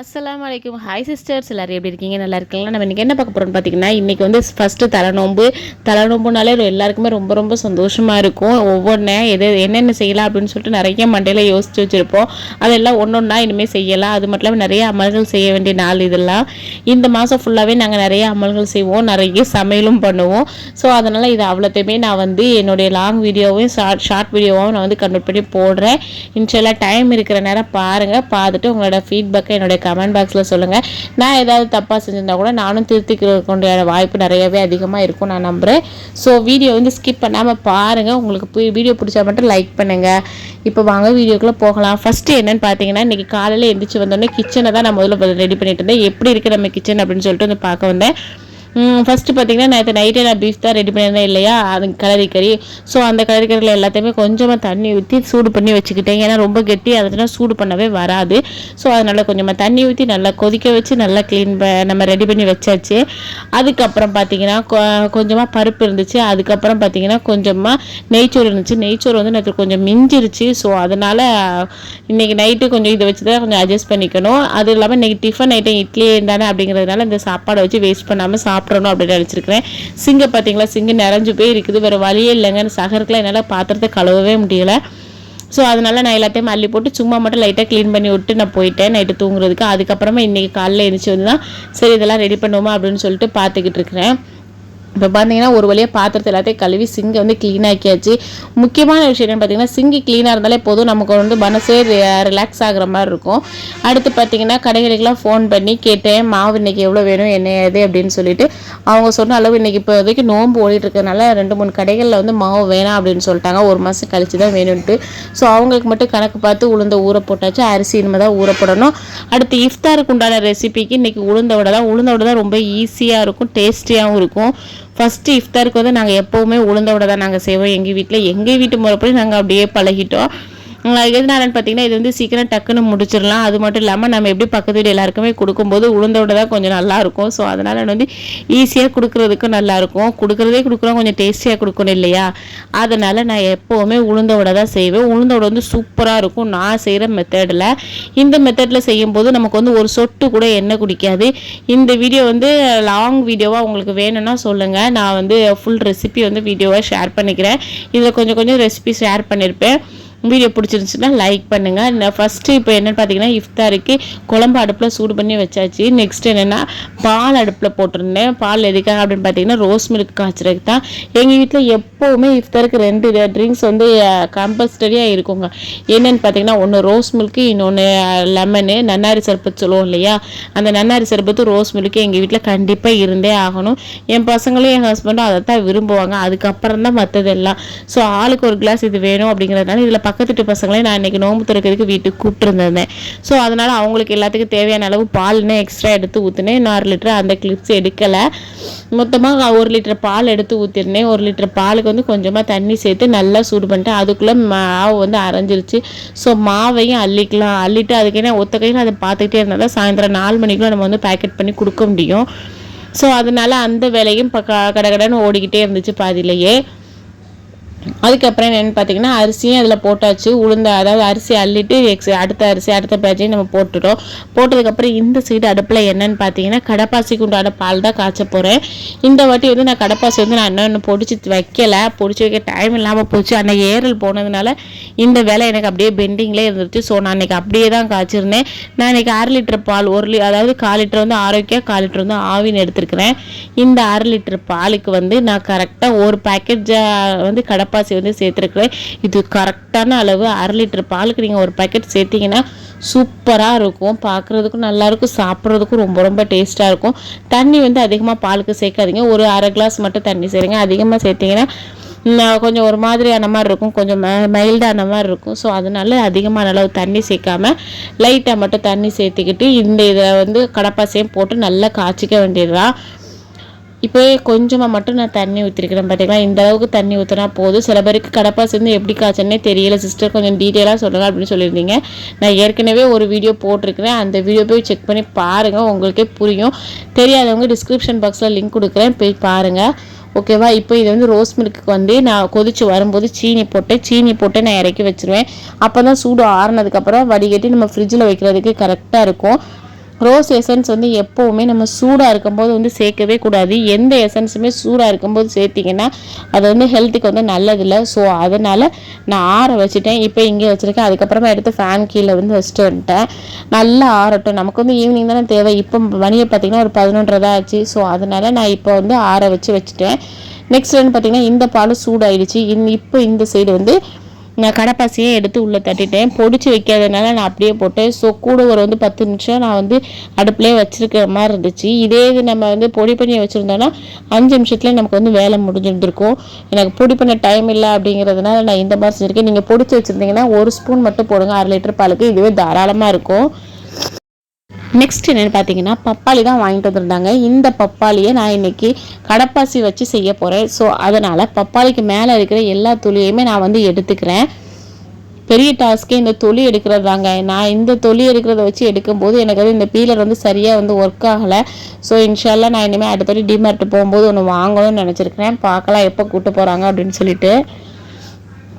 அஸ்லாம் அலைக்கும். Hi sisters எல்லோரும் எப்படி இருக்கீங்க? நல்லா இருக்கீங்களா நம்ம இன்றைக்கி என்ன பார்க்க போகிறோம்னு பார்த்தீங்கன்னா இன்றைக்கி வந்து ஃபஸ்ட்டு தலைநோம்பு தலைநோம்புனாலே எல்லாருக்குமே ரொம்ப ரொம்ப சந்தோஷமாக இருக்கும். ஒவ்வொன்றே எது என்னென்ன செய்யலாம் அப்படின்னு சொல்லிட்டு நிறைய மண்டையில் யோசிச்சு வச்சுருப்போம். அதெல்லாம் ஒன்று ஒன்றா இனிமேல் செய்யலாம். அது மட்டும் இல்லாமல் நிறைய அமல்கள் செய்ய வேண்டிய நாள் இதெல்லாம். இந்த மாதம் ஃபுல்லாகவே நாங்கள் நிறைய அமல்கள் செய்வோம். நிறைய சமையலும் பண்ணுவோம். ஸோ அதனால் இது அவ்வளோத்தையுமே நான் வந்து என்னுடைய லாங் வீடியோவையும் ஷார்ட் ஷார்ட் வீடியோவும் நான் வந்து கன்வெர்ட் பண்ணி போடுறேன். இன்ஷெல்லாம் டைம் இருக்கிற நேரம் பாருங்கள் பார்த்துட்டு உங்களோட ஃபீட்பேக்கை என்னுடைய கமெண்ட் பாக்ஸில் சொல்லுங்கள் நான் ஏதாவது தப்பாக செஞ்சிருந்தா கூட நானும் திருத்திக்கிறதுக்குடைய வாய்ப்பு நிறையவே அதிகமாக இருக்கும் நான் நம்புகிறேன் ஸோ வீடியோ வந்து ஸ்கிப் பண்ணாமல் பாருங்கள் உங்களுக்கு வீடியோ பிடிச்சா மட்டும் லைக் பண்ணுங்கள் இப்போ வாங்க வீடியோக்குள்ளே போகலாம். ஃபஸ்ட்டு என்னென்னு பார்த்தீங்கன்னா இன்றைக்கி காலையில் எந்திரிச்சு வந்தோடனே கிச்சனை தான் நான் முதல்ல ரெடி பண்ணிட்டு இருந்தேன். எப்படி இருக்குது நம்ம கிச்சன் அப்படின்னு சொல்லிட்டு வந்து பார்க்க வந்தேன். ஃபஸ்ட்டு பார்த்தீங்கன்னா நேற்று நைட்டே நான் பீஃப் தான் ரெடி பண்ணியிருந்தேன் இல்லையா? அது கலரி கறி. ஸோ அந்த கலரி கறியில் எல்லாத்தையுமே கொஞ்சமாக தண்ணி ஊற்றி சூடு பண்ணி வச்சுக்கிட்டேன். ஏன்னா ரொம்ப கெட்டி அதெல்லாம் சூடு பண்ணவே வராது. ஸோ அதனால் கொஞ்சமாக தண்ணி ஊற்றி நல்லா கொதிக்க வச்சு நல்லா க்ளீன் ப நம்ம ரெடி பண்ணி வச்சாச்சு. அதுக்கப்புறம் பார்த்தீங்கன்னா கொஞ்சமாக பருப்பு இருந்துச்சு. அதுக்கப்புறம் பார்த்தீங்கன்னா கொஞ்சமாக நெய்ச்சோறு இருந்துச்சு. நெய்ச்சோறு வந்து நேற்று கொஞ்சம் மிஞ்சிருச்சு. ஸோ அதனால் இன்றைக்கி நைட்டு கொஞ்சம் இதை வச்சு தான் கொஞ்சம் அட்ஜஸ்ட் பண்ணிக்கணும். அது இல்லாமல் இன்றைக்கி டிஃபன் ஐட்டம் இட்லி இருந்தானே அப்படிங்கிறதுனால இந்த சாப்பாடை வச்சு வேஸ்ட் பண்ணாமல் சாப்பிட்டு சாப்பிடணும் அப்படின்னு நினச்சிருக்கிறேன். சிங்கம் பார்த்தீங்களா சிங்கம் நிறைஞ்சு போய் இருக்குது. வேறு வழியே இல்லைங்க. சாகருக்குலாம் என்னால் பாத்திரத்தை கழுவவே முடியலை. ஸோ அதனால் நான் எல்லாத்தையும் அள்ளி போட்டு சும்மா மட்டும் லைட்டாக க்ளீன் பண்ணி விட்டு நான் போயிட்டேன் நைட்டு தூங்குறதுக்கு. அதுக்கப்புறமா இன்றைக்கி காலையில் எழுந்திரிச்சி வந்து தான் சரி இதெல்லாம் ரெடி பண்ணுவோமா அப்படின்னு சொல்லிட்டு பார்த்துக்கிட்டு இருக்கிறேன். இப்போ பார்த்தீங்கன்னா ஒரு வழியாக பாத்திரத்தை எல்லாத்தையும் கழுவி சிங்கை வந்து க்ளீன் ஆக்கியாச்சு. முக்கியமான விஷயம் என்னென்னு பார்த்தீங்கன்னா சிங்கு க்ளீனாக இருந்தாலே போதும். நமக்கு வந்து மனசே ரிலாக்ஸ் ஆகிற மாதிரி இருக்கும். அடுத்து பார்த்தீங்கன்னா கடைகளுக்கெல்லாம் ஃபோன் பண்ணி கேட்டேன். மாவு இன்றைக்கி எவ்வளோ வேணும் என்ன ஏது அப்படின்னு சொல்லிட்டு அவங்க சொன்ன அளவு இன்றைக்கி இப்போ வரைக்கும் நோம்பு ஓடிட்டு இருக்கிறதுனால ரெண்டு மூணு கடைகளில் வந்து மாவு வேணாம் அப்படின்னு சொல்லிட்டாங்க. ஒரு மாதம் கழிச்சு தான் வேணும்ட்டு ஸோ அவங்களுக்கு மட்டும் கணக்கு பார்த்து உளுந்த ஊற போட்டாச்சு. அரிசி இனிமேல் தான் ஊற போடணும். அடுத்து இஃப்தாருக்கு உண்டான ரெசிபிக்கு இன்றைக்கி உளுந்த விட தான். உளுந்த விட தான் ரொம்ப ஈஸியாக இருக்கும் டேஸ்டியாகவும் இருக்கும். ஃபஸ்ட்டு இஃப்தாருக்கு வந்து நாங்கள் எப்போவுமே உளுந்த விட தான் நாங்கள் செய்வோம். எங்கள் வீட்டில் எங்கள் வீட்டு முறைப்படி நாங்கள் அப்படியே பழகிட்டோம். எதனாலன்னு பார்த்தீங்கன்னா இது வந்து சீக்கிரம் டக்குன்னு முடிச்சிடலாம். அது மட்டும் இல்லாமல் நம்ம எப்படி பக்கத்து வீடு எல்லாருக்குமே கொடுக்கும்போது உளுந்தோட தான் கொஞ்சம் நல்லாயிருக்கும் ஸோ அதனால் வந்து ஈஸியாக கொடுக்குறதுக்கு நல்லாயிருக்கும் கொடுக்குறதே கொடுக்குறோம் கொஞ்சம் டேஸ்டியாக கொடுக்கணும் இல்லையா? அதனால் நான் எப்போவுமே உளுந்தோட தான் செய்வேன். உளுந்தோட வந்து சூப்பராக இருக்கும். நான் செய்கிற மெத்தடில் இந்த மெத்தடில் செய்யும்போது நமக்கு வந்து ஒரு சொட்டு கூட எண்ணெய் குடிக்காது. இந்த வீடியோ வந்து லாங் வீடியோவாக உங்களுக்கு வேணும்னா சொல்லுங்கள் நான் வந்து ஃபுல் ரெசிபி வந்து வீடியோவாக ஷேர் பண்ணிக்கிறேன். இதில் கொஞ்சம் கொஞ்சம் ரெசிபி ஷேர் பண்ணியிருப்பேன் வீடியோ பிடிச்சிருந்துச்சுன்னா லைக் பண்ணுங்கள் நான் ஃபஸ்ட்டு இப்போ என்னென்னு பார்த்தீங்கன்னா இஃப்தாருக்கு குழம்பு அடுப்பில் சூடு பண்ணி வச்சாச்சு. நெக்ஸ்ட் என்னென்னா பால் அடுப்பில் போட்டிருந்தேன். பால் எதுக்காக அப்படின்னு பார்த்தீங்கன்னா ரோஸ் மில்க் காய்ச்சறதுக்கு தான். எங்கள் வீட்டில் எப்போவுமே இஃப்தாருக்கு ரெண்டு ட்ரிங்க்ஸ் வந்து கம்பல்சரியாக இருக்குங்க. என்னென்னு பார்த்தீங்கன்னா ஒன்று ரோஸ் மில்க்கு இன்னொன்று லெமனு நன்னாரி சர்பத் சொல்லுவோம் இல்லையா? அந்த நன்னாரி சர்பத்து ரோஸ் மில்க்கு எங்கள் வீட்டில் கண்டிப்பாக இருந்தே ஆகணும். என் பசங்களும் என் ஹஸ்பண்டும் அதை தான் விரும்புவாங்க. அதுக்கப்புறம் தான் மற்றதெல்லாம் ஸோ ஆளுக்கு ஒரு கிளாஸ் இது வேணும் அப்படிங்கிறதுனால இதில் பக்கத்து வீட்டு பசங்களே நான் இன்றைக்கி நோம்பு திறக்கிறதுக்கு வீட்டுக்கு கூப்பிட்டுருந்தேன். ஸோ அதனால் அவங்களுக்கு எல்லாத்துக்கும் தேவையான அளவு பால்னு எக்ஸ்ட்ரா எடுத்து ஊற்றினேன் நாலு லிட்டர் அந்த கிளிப்ஸ் எடுக்கலை. மொத்தமாக ஒரு லிட்டர் பால் எடுத்து ஊற்றிருந்தேன் ஒரு லிட்டர் பாலுக்கு வந்து கொஞ்சமாக தண்ணி சேர்த்து நல்லா சூடு பண்ணிட்டு அதுக்குள்ளே மாவு வந்து அரைஞ்சிருச்சு. ஸோ மாவையும் அள்ளிக்கலாம். அள்ளிட்டு அதுக்கு என்ன ஒத்த கையில் அதை பார்த்துக்கிட்டே இருந்தால் தான் சாயந்தரம் நாலு மணிக்குள்ளே நம்ம வந்து பேக்கெட் பண்ணி கொடுக்க முடியும். ஸோ அதனால் அந்த வேலையும் இப்போ கடகடன்னு ஓடிக்கிட்டே இருந்துச்சு பாதியிலேயே. அதுக்கப்புறம் என்னென்னு பார்த்தீங்கன்னா அரிசியும் அதில் போட்டாச்சு. உளுந்த அதாவது அரிசி அள்ளிட்டு எக்ஸ் அடுத்த அரிசி அடுத்த பேட்சையும் நம்ம போட்டுட்டோம். போட்டதுக்கப்புறம் இந்த சைடு அடுப்பில் என்னென்னு பார்த்தீங்கன்னா கடப்பாசிக்கு உண்டான பால் தான் காய்ச்ச போகிறேன் இந்த வாட்டி வந்து நான் கடப்பாசி வந்து நான் இன்னும் பொடிச்சு வைக்கல. பொடிச்சு வைக்க டைம் இல்லாமல் போச்சு. அன்றைக்கி ஏரல் போனதுனால இந்த வேலை எனக்கு அப்படியே பெண்டிங்லேயே இருந்துச்சு ஸோ நான் அன்றைக்கி அப்படியே தான் காய்ச்சிருந்தேன். நான் இன்றைக்கி அரை லிட்டர் பால் ஒரு லி அதாவது கால் லிட்டர் வந்து ஆரோக்கியம் கால் லிட்டர் வந்து ஆவின்னு எடுத்துருக்கிறேன். இந்த அரை லிட்டர் பாலுக்கு வந்து நான் கரெக்டாக ஒரு பேக்கெட் வந்து கடப்பா கடப்பாசி வந்து சேர்த்துருக்குறேன். இது கரெக்டான அளவு அரை லிட்டர் பாலுக்கு நீங்கள் ஒரு பேக்கெட் சேர்த்திங்கன்னா சூப்பராக இருக்கும். பார்க்குறதுக்கும் நல்லாயிருக்கும் சாப்பிட்றதுக்கும் ரொம்ப ரொம்ப டேஸ்ட்டாக இருக்கும். தண்ணி வந்து அதிகமாக பாலுக்கு சேர்க்காதீங்க. ஒரு அரை கிளாஸ் மட்டும் தண்ணி சேருங்க. அதிகமாக சேர்த்திங்கன்னா கொஞ்சம் ஒரு மாதிரியான மாதிரி இருக்கும். கொஞ்சம் மைல்டான மாதிரி இருக்கும். ஸோ அதனால அதிகமான அளவு தண்ணி சேர்க்காம லைட்டாக மட்டும் தண்ணி சேர்த்துக்கிட்டு இந்த இதை வந்து கடப்பாசையும் போட்டு நல்லா காய்ச்சிக்க வேண்டியது தான் இப்போயே கொஞ்சமாக மட்டும் நான் தண்ணி ஊற்றிருக்கிறேன் பார்த்தீங்களா இந்த அளவுக்கு தண்ணி ஊற்றினா போதும். சில பேருக்கு கடப்பா சேர்ந்து எப்படி காய்ச்சனே தெரியல. சிஸ்டர் கொஞ்சம் டீட்டெயிலாக சொல்லுங்கள் அப்படின்னு சொல்லியிருந்தீங்க. நான் ஏற்கனவே ஒரு வீடியோ போட்டிருக்கிறேன். அந்த வீடியோ போய் செக் பண்ணி பாருங்கள் உங்களுக்கே புரியும். தெரியாதவங்க டிஸ்கிரிப்ஷன் பாக்ஸில் லிங்க் கொடுக்குறேன். போய் பாருங்கள் ஓகேவா இப்போ இது வந்து ரோஸ் மில்க்கு வந்து நான் கொதிச்சு வரும்போது சீனி போட்டேன் சீனி போட்டு நான் இறக்கி வச்சுருவேன். அப்போ தான் சூடு ஆறுனதுக்கப்புறம் வடிகட்டி நம்ம ஃப்ரிட்ஜில் வைக்கிறதுக்கு கரெக்டாக இருக்கும். ரோஸ் எசன்ஸ் வந்து எப்போவுமே நம்ம சூடாக இருக்கும்போது வந்து சேர்க்கவே கூடாது. எந்த எசன்ஸுமே சூடாக இருக்கும்போது சேர்த்திங்கன்னா அது வந்து ஹெல்த்துக்கு வந்து நல்லதில்லை. ஸோ அதனால் நான் ஆற வச்சுட்டேன். இப்போ இங்கே வச்சுருக்கேன். அதுக்கப்புறமா எடுத்து ஃபேன் கீழே வந்து வச்சுட்டு வந்துட்டேன். நல்லா ஆறட்டும். நமக்கு வந்து ஈவினிங் தானே தேவை. இப்போ மணியை பார்த்திங்கன்னா ஒரு பதினொன்றரை தான் ஆச்சு. ஸோ அதனால் நான் இப்போ வந்து ஆற வச்சு வச்சுட்டேன். நெக்ஸ்ட் வந்து பார்த்திங்கன்னா இந்த பால் சூடாயிடுச்சு. இன் இப்போ இந்த சைடு வந்து நான் கடைப்பாசியே எடுத்து உள்ளே தட்டிட்டேன். பொடிச்சு வைக்காதனால நான் அப்படியே போட்டேன். ஸோ கூட ஒரு வந்து பத்து நிமிஷம் நான் வந்து அடுப்புலேயே வச்சுருக்கிற மாதிரி இருந்துச்சு. இதே இது நம்ம வந்து பொடி பண்ணி வச்சுருந்தோன்னா அஞ்சு நிமிஷத்துல நமக்கு வந்து வேலை முடிஞ்சிருந்துருக்கும். எனக்கு பொடி பண்ண டைம் இல்லை அப்படிங்கிறதுனால நான் இந்த மாதிரி செஞ்சுருக்கேன். நீங்கள் பொடிச்சு வச்சுருந்தீங்கன்னா ஒரு ஸ்பூன் மட்டும் போடுங்க. அரை லிட்டர் பாலுக்கு. இதுவே தாராளமாக இருக்கும். நெக்ஸ்ட் என்னென்னு பார்த்தீங்கன்னா பப்பாளி தான் வாங்கிட்டு வந்திருந்தாங்க. இந்த பப்பாளியை நான் இன்னைக்கு கடப்பாசி வச்சு செய்ய போகிறேன் ஸோ அதனால் பப்பாளிக்கு மேலே இருக்கிற எல்லா துளியுமே நான் வந்து எடுத்துக்கிறேன். பெரிய டாஸ்க்கே இந்த தொலி எடுக்கிறது தாங்க. நான் இந்த தொலி எடுக்கிறத வச்சு எடுக்கும்போது எனக்கு வந்து இந்த பீலர் வந்து சரியாக வந்து ஒர்க் ஆகலை. ஸோ இன்ஷால்லாம் நான் இனிமேல் அடுத்தபடி டிமார்ட் போகும்போது ஒன்று வாங்கணும்னு நினச்சிருக்கிறேன். பார்க்கலாம் எப்போ கூப்பிட்டு போகிறாங்க அப்படின்னு சொல்லிட்டு.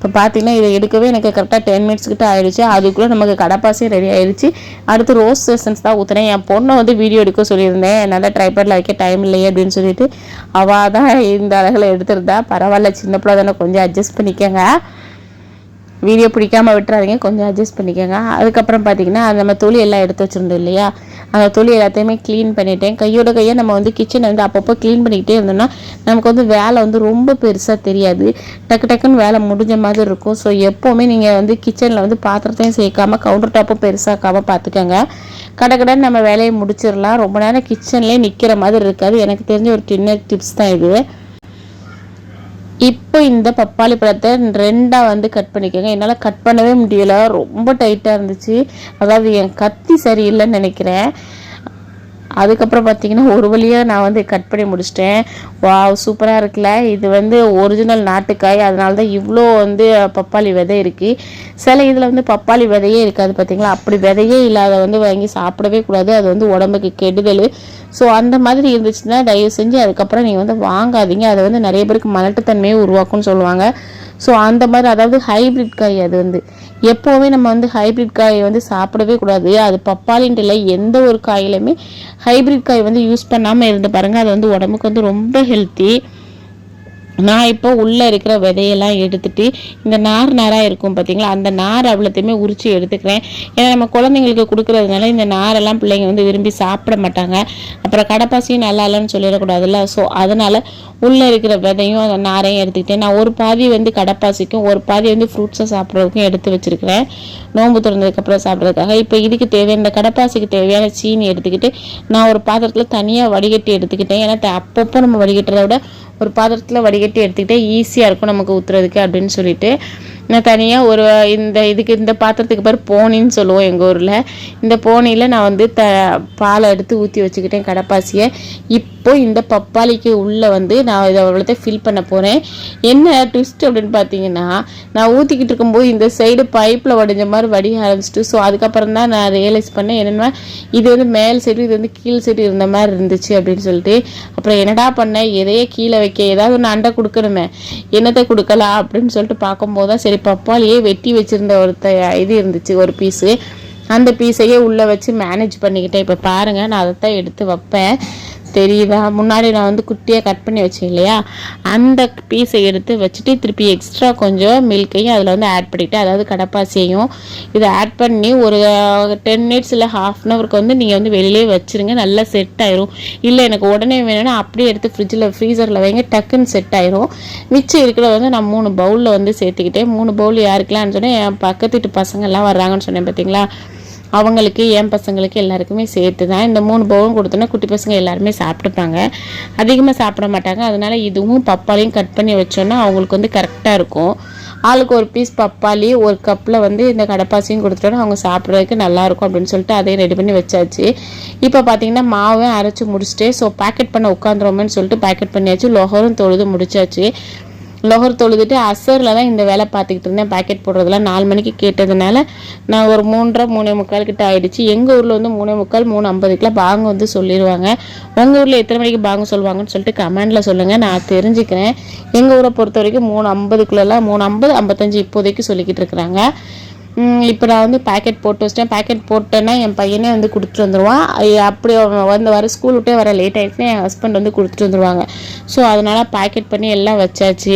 இப்போ பார்த்தீங்கன்னா இதை எடுக்கவே எனக்கு கரெக்டாக டென் மினிட்ஸ் கிட்ட ஆயிடுச்சு. அதுக்குள்ளே நமக்கு கடப்பாசியும் ரெடி ஆயிடுச்சு. அடுத்து ரோஸ் செசன்ஸ் தான் ஊற்றுனேன் என் பொண்ணை வந்து வீடியோ எடுக்க சொல்லியிருந்தேன். என்னால் ட்ரைபேடில் வைக்க டைம் இல்லையே அப்படின்னு சொல்லிட்டு அவள் தான் இந்த அழகில் எடுத்துருந்தா. பரவாயில்ல சின்ன பிள்ளை தானே. கொஞ்சம் அட்ஜஸ்ட் பண்ணிக்கோங்க. வீடியோ பிடிக்காம விட்டுறாதீங்க. கொஞ்சம் அட்ஜஸ்ட் பண்ணிக்கோங்க. அதுக்கப்புறம் பார்த்தீங்கன்னா நம்ம தொழி எல்லாம் எடுத்து வச்சுருந்தோம் இல்லையா? அந்த துளி எல்லாத்தையுமே க்ளீன் பண்ணிட்டேன். கையோட கையை நம்ம வந்து கிச்சனை வந்து அப்பப்போ க்ளீன் பண்ணிக்கிட்டே இருந்தோம்னா நமக்கு வந்து வேலை வந்து ரொம்ப பெருசாக தெரியாது. டக்கு டக்குன்னு வேலை முடிஞ்ச மாதிரி இருக்கும். ஸோ எப்போவுமே நீங்கள் வந்து கிச்சனில் வந்து பாத்திரத்தையும் சேர்க்காம கவுண்டர் டாப்பும் பெருசாக்காமல் பார்த்துக்கோங்க கடை கடன் நம்ம வேலையை முடிச்சிடலாம். ரொம்ப நேரம் கிச்சன்லேயே நிற்கிற மாதிரி இருக்காது. எனக்கு தெரிஞ்ச ஒரு சின்ன டிப்ஸ் தான் இது. இப்போ இந்த பப்பாளி பழத்தை ரெண்டாக வந்து கட் பண்ணிக்கோங்க. என்னால் கட் பண்ணவே முடியலை. ரொம்ப டைட்டாக இருந்துச்சு. அதாவது என் கத்தி சரியில்லைன்னு நினைக்கிறேன். அதுக்கப்புறம் பார்த்தீங்கன்னா ஒரு வழியாக நான் வந்து கட் பண்ணி முடிச்சிட்டேன். வா சூப்பராக இருக்குல்ல. இது வந்து ஒரிஜினல் நாட்டுக்காய். அதனால தான் இவ்வளோ வந்து பப்பாளி விதை இருக்குது சில இதில் வந்து பப்பாளி விதையே இருக்காது பார்த்தீங்களா அப்படி விதையே இல்லாத வந்து வாங்கி சாப்பிடவே கூடாது. அது வந்து உடம்புக்கு கெடுதல். ஸோ அந்த மாதிரி இருந்துச்சுன்னா தயவு செஞ்சு அதுக்கப்புறம் நீங்கள் வந்து வாங்காதீங்க. அதை வந்து நிறைய பேருக்கு மலட்டுத்தன்மையை உருவாக்கும்னு சொல்லுவாங்க. ஸோ அந்த மாதிரி அதாவது ஹைப்ரிட் காய் அது வந்து. எப்போவுமே நம்ம வந்து ஹைப்ரிட் காய் வந்து சாப்பிடவே கூடாது. அது பப்பாளின்ட்டு இல்லை எந்த ஒரு காயிலுமே ஹைப்ரிட் காய் வந்து யூஸ் பண்ணாமல் இருந்து பாருங்கள் அது வந்து உடம்புக்கு வந்து ரொம்ப ஹெல்த்தி நான் இப்போ உள்ளே இருக்கிற விதையெல்லாம் எடுத்துட்டு இந்த நார் நாராக இருக்கும் பார்த்தீங்களா அந்த நார் அவ்வளோத்தையுமே உரிச்சு எடுத்துக்கிறேன். ஏன்னா நம்ம குழந்தைங்களுக்கு கொடுக்குறதுனால இந்த நாரெல்லாம் பிள்ளைங்க வந்து விரும்பி சாப்பிட மாட்டாங்க. அப்புறம் கடப்பாசியும் நல்லா இல்லைன்னு சொல்லிடக்கூடாதுல்ல? ஸோ அதனால் உள்ளே இருக்கிற விதையும் அந்த நாரையும் எடுத்துக்கிட்டேன். நான் ஒரு பாதி வந்து கடப்பாசிக்கும் ஒரு பாதி வந்து ஃப்ரூட்ஸை சாப்பிட்றதுக்கும் எடுத்து வச்சுருக்கிறேன். நோம்பு திறந்ததுக்கப்புறம் சாப்பிட்றதுக்காக. இப்போ இதுக்கு தேவையான இந்த கடப்பாசிக்கு தேவையான சீனி எடுத்துக்கிட்டு நான் ஒரு பாத்திரத்தில் தனியாக வடிகட்டி எடுத்துக்கிட்டேன். ஏன்னா அப்பப்போ நம்ம வடிகட்டுறத விட ஒரு பாத்திரத்தில் வடிகட்டி எடுத்துக்கிட்டே ஈஸியாக இருக்கும் நமக்கு ஊற்றுறதுக்கு அப்படின்னு சொல்லிட்டு. நான் தனியாக ஒரு இந்த இதுக்கு இந்த பாத்திரத்துக்கு பேர் போனின்னு சொல்லுவோம் எங்கள் ஊரில். இந்த போனியில் நான் வந்து த பாலை எடுத்து ஊற்றி வச்சுக்கிட்டேன் கடப்பாசியை. இப்போ இந்த பப்பாளிக்கு உள்ளே வந்து நான் இதை அவ்வளோத்த ஃபில் பண்ண போகிறேன் என்ன ட்விஸ்ட் அப்படின்னு பார்த்தீங்கன்னா நான் ஊற்றிக்கிட்டு இருக்கும்போது இந்த சைடு பைப்பில் வடிஞ்ச மாதிரி வடிக ஆரம்பிச்சிட்டு ஸோ அதுக்கப்புறம் தான் நான் ரியலைஸ் பண்ணேன் என்னென்னா இது வந்து மேல் சைடு இது வந்து கீழ் சைடு இருந்த மாதிரி இருந்துச்சு அப்படின்னு சொல்லிட்டு. அப்புறம் என்னடா பண்ணேன் எதையே கீழே வைக்க ஏதாவது ஒன்று அண்டை கொடுக்கணுமே என்னத்தை கொடுக்கலாம் அப்படின்னு சொல்லிட்டு பார்க்கும்போது தான் சரி பப்பாளியே வெட்டி வச்சுருந்த ஒரு இது இருந்துச்சு ஒரு பீஸு அந்த பீஸையே உள்ளே வச்சு மேனேஜ் பண்ணிக்கிட்டேன். இப்போ பாருங்கள் நான் அதை தான் எடுத்து வைப்பேன். தெரியுதா முன்னாடி நான் வந்து குட்டியாக கட் பண்ணி வச்சேன் இல்லையா? அந்த பீஸை எடுத்து வச்சுட்டு திருப்பி எக்ஸ்ட்ரா கொஞ்சம் மில்க்கையும் அதில் வந்து ஆட் பண்ணிவிட்டு அதாவது கடப்பாசியையும் இதை ஆட் பண்ணி ஒரு டென் மினிட்ஸ் இல்லை ஹாஃப் அன் ஹவருக்கு வந்து நீங்கள் வந்து வெளியிலே வச்சுருங்க நல்லா செட் ஆயிரும். இல்லை எனக்கு உடனே வேணும்னா அப்படியே எடுத்து ஃப்ரிட்ஜில் ஃப்ரீசரில் வைங்க டக்குன்னு செட் ஆயிரும். மிச்சம் இருக்கிறத வந்து நான் மூணு பவுலில் வந்து சேர்த்துக்கிட்டேன். மூணு பவுல் யாருக்கலாம்னு சொன்னேன் என் பக்கத்து வீட்டு பசங்கள்லாம் வர்றாங்கன்னு சொன்னேன் பார்த்தீங்களா அவங்களுக்கு என் பசங்களுக்கு எல்லாருக்குமே சேர்த்து தான் இந்த மூணு பவுலும் கொடுத்தோன்னா குட்டி பசங்க எல்லாருமே சாப்பிட்டுப்பாங்க. அதிகமாக சாப்பிட மாட்டாங்க. அதனால் இதுவும் பப்பாளியும் கட் பண்ணி வச்சோன்னா அவங்களுக்கு வந்து கரெக்டாக இருக்கும். ஆளுக்கு ஒரு பீஸ் பப்பாளி ஒரு கப்பில் வந்து இந்த கடப்பாசியும் கொடுத்துட்டோன்னா அவங்க சாப்பிட்றதுக்கு நல்லாயிருக்கும் அப்படின்னு சொல்லிட்டு அதையும் ரெடி பண்ணி வச்சாச்சு. இப்போ பார்த்தீங்கன்னா மாவும் அரைச்சி முடிச்சுட்டு ஸோ பேக்கெட் பண்ண உட்காந்துருமேன்னு சொல்லிட்டு பேக்கெட் பண்ணியாச்சு. லொஹரும் தொழுது முடிச்சாச்சு. லொஹர் தொழுதுட்டு அசரில் தான் இந்த வேலை பார்த்துக்கிட்டு இருந்தேன். பேக்கெட் போடுறதுலாம் நாலு மணிக்கு கேட்டதுனால நான் ஒரு மூன்றரை மூணே முக்கால் கிட்ட ஆயிடுச்சு. எங்கள் ஊரில் வந்து மூணே முக்கால் மூணு ஐம்பதுக்குலாம் பாங்க வந்து சொல்லிடுவாங்க உங்கள் ஊரில் எத்தனை மணிக்கு பாங்க சொல்லுவாங்கன்னு சொல்லிட்டு கமெண்டில் சொல்லுங்கள் நான் தெரிஞ்சுக்கிறேன். எங்கள் ஊரை பொறுத்த வரைக்கும் மூணு ஐம்பதுக்குள்ளெல்லாம் மூணு ஐம்பது ஐம்பத்தஞ்சு இப்போதைக்கு சொல்லிக்கிட்டு இருக்கிறாங்க. இப்போ நான் வந்து பேக்கெட் போட்டு வச்சிட்டேன். பேக்கெட் போட்டேன்னா என் பையனே வந்து கொடுத்துட்டு வந்துடுவான் அப்படி அவன் வந்து வர ஸ்கூல் விட்டே வர லேட் ஆகிடுச்சுன்னா என் ஹஸ்பண்ட் வந்து கொடுத்துட்டு வந்துடுவாங்க ஸோ அதனால் பேக்கெட் பண்ணி எல்லாம் வச்சாச்சு.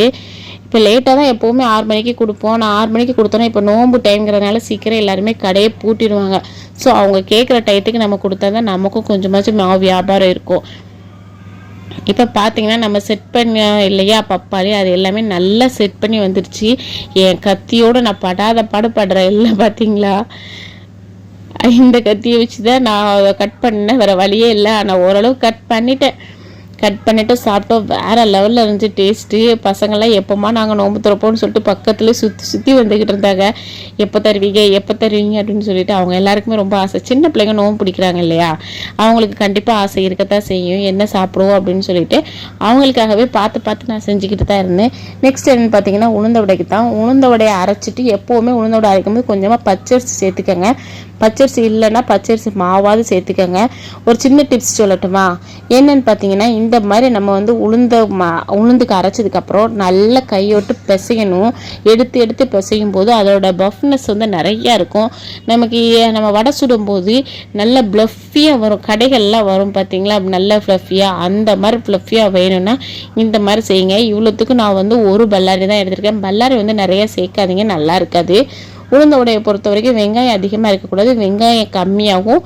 இப்போ லேட்டாக தான் எப்போவுமே ஆறு மணிக்கு கொடுப்போம். நான் ஆறு மணிக்கு கொடுத்தோன்னா இப்போ நோம்பு டைம்ங்கிறதுனால சீக்கிரம் எல்லாருமே கடையை பூட்டிடுவாங்க. ஸோ அவங்க கேட்குற டயத்துக்கு நம்ம கொடுத்தா தான் நமக்கும் கொஞ்சமாச்சும் வியாபாரம் இருக்கும். இப்போ பார்த்தீங்கன்னா நம்ம செட் பண்ண இல்லையா பப்பாளி அது எல்லாமே நல்லா செட் பண்ணி வந்துருச்சு. என் கத்தியோட நான் படாத பாடுபடுறேன் எல்லாம் பார்த்தீங்களா இந்த கத்தியை வச்சு தான் நான் அதை கட் பண்ணேன் வேறு வழியே இல்லை. ஆனால் ஓரளவு கட் பண்ணிட்டேன். கட் பண்ணிவிட்டு சாப்பிட்டோம். வேறு லெவலில் இருந்துச்சு. டேஸ்ட்டு பசங்கள்லாம் எப்போமா நாங்கள் நோம்பு திறப்போம்னு சொல்லிட்டு பக்கத்தில் சுற்றி சுற்றி வந்துக்கிட்டு இருந்தாங்க. எப்போ தருவீங்க? எப்போ தருவீங்க? அப்படின்னு சொல்லிட்டு அவங்க எல்லாருக்குமே ரொம்ப ஆசை. சின்ன பிள்ளைங்க நோம்பு பிடிக்கிறாங்க இல்லையா? அவங்களுக்கு கண்டிப்பாக ஆசை இருக்கத்தான் செய்யும். என்ன சாப்பிடுவோம்? அப்படின்னு சொல்லிட்டு அவங்களுக்காகவே பார்த்து பார்த்து நான் செஞ்சுக்கிட்டு தான் இருந்தேன். நெக்ஸ்ட் என்னென்னு பார்த்தீங்கன்னா உளுந்த வடைக்கு தான் உளுந்த வடையை அரைச்சிட்டு எப்போவுமே உளுந்த வடை அரைக்கும் போது கொஞ்சமாக பச்சரிசி சேர்த்துக்கோங்க. பச்சரிசி இல்லைன்னா பச்சரிசி மாவாவது சேர்த்துக்கோங்க. ஒரு சின்ன டிப்ஸ் சொல்லட்டுமா? என்னன்னு பார்த்தீங்கன்னா இந்த மாதிரி நம்ம வந்து உளுந்த மா உளுந்துக்கு அரைச்சதுக்கப்புறம் நல்லா கையோட்டு பிசையணும். எடுத்து எடுத்து பிசையும் போது அதோட பஃப்னஸ் வந்து நிறையா இருக்கும். நமக்கு நம்ம வடை சுடும்போது நல்ல ப்ளஃபியாக வரும். கடைகள்லாம் வரும் பார்த்தீங்களா நல்ல ஃப்ளஃபியாக அந்த மாதிரி ஃப்ளஃபியாக வேணும்னா இந்த மாதிரி செய்யுங்க. இவ்வளோத்துக்கு நான் வந்து ஒரு பல்லாரி தான் எடுத்திருக்கேன். பல்லாரி வந்து நிறையா சேர்க்காதீங்க. நல்லா இருக்காது. உளுந்த உடையை பொறுத்த வரைக்கும் வெங்காயம் அதிகமாக இருக்கக்கூடாது. வெங்காயம் கம்மியாகவும்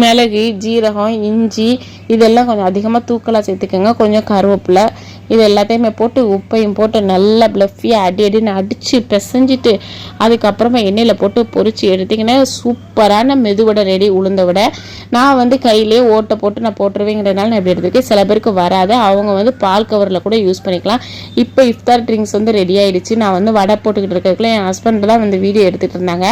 மிளகு ஜீரகம் இஞ்சி இதெல்லாம் கொஞ்சம் அதிகமாக தூக்கலாக சேர்த்துக்கோங்க. கொஞ்சம் கருவேப்பிலை இது எல்லாத்தையுமே போட்டு உப்பையும் போட்டு நல்லா ப்ளஃபியாக அடி அடின்னு அடித்து பிசைஞ்சிட்டு அதுக்கப்புறமா எண்ணெயில் போட்டு பொறிச்சு எடுத்திங்கன்னா சூப்பரான மெதுவடை ரெடி உளுந்த விட. நான் வந்து கையிலேயே ஓட்டை போட்டு நான் போட்டுருவேங்கிறதுனால நான் இப்படி எடுத்துருக்கேன். சில பேருக்கு வராது. அவங்க வந்து பால் கவரில் கூட யூஸ் பண்ணிக்கலாம். இப்போ இஃப்தார் ட்ரிங்க்ஸ் வந்து ரெடி ஆகிடுச்சு நான் வந்து வடை போட்டுக்கிட்டு இருக்கிறதுக்குள்ள என் ஹஸ்பண்ட் தான் வந்து வீடியோ எடுத்துகிட்டு இருந்தாங்க.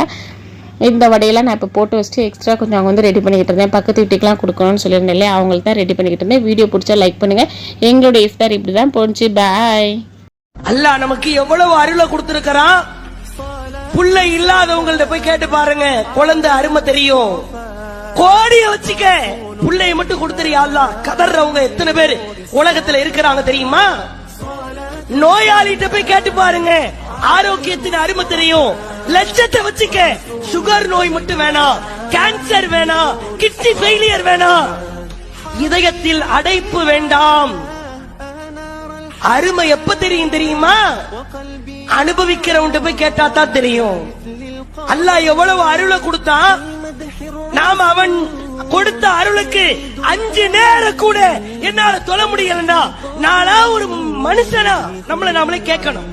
இந்த வடையெல்லாம் நான் இப்போ போட்டு வச்சுட்டு எக்ஸ்ட்ரா கொஞ்சம் அவங்க வந்து ரெடி பண்ணிக்கிட்டு இருந்தேன். பக்கத்து வீட்டுக்கெலாம் கொடுக்கணும்னு சொல்லியிருந்தேன் இல்லையா அவங்களுக்கு தான் ரெடி பண்ணிக்கிட்டு இருந்தேன். வீடியோ பிடிச்சா லைக் பண்ணுங்கள் எங்களுடைய இஃப்தார் இப்படி தான் போச்சு. பாய் அல்லா நமக்கு எவ்வளவு அருளை கொடுத்துருக்கிறான்? புள்ள இல்லாதவங்கள்ட்ட போய் கேட்டு பாருங்க. குழந்தை அருமை தெரியும். கோடிய வச்சுக்க. புள்ளைய மட்டும் கொடுத்துறியா அல்லாஹ்? கதறவங்க எத்தனை பேர் உலகத்துல இருக்கிறாங்க தெரியுமா? நோயாளிகிட்ட போய் கேட்டு பாருங்க. ஆரோக்கியத்தின் அருமை தெரியும். லட்சத்தை வச்சுக்க சுகர் நோய் மட்டும் வேணாம் கேன்சர் வேணாம் கிட்னி ஃபெயிலியர் வேணாம் இதயத்தில் அடைப்பு வேண்டாம். அருமை எப்ப தெரியும் தெரியுமா? அனுபவிக்கிறவன் போய் கேட்டா தான் தெரியும். அல்லாஹ் எவ்வளவு அருளை கொடுத்தான் நாம அவன் கொடுத்த அருளுக்கு அஞ்சு நேரம் கூட என்னால தொல முடியலன்னா நானா ஒரு மனுஷனா? நம்மள நாமளே கேட்கணும்.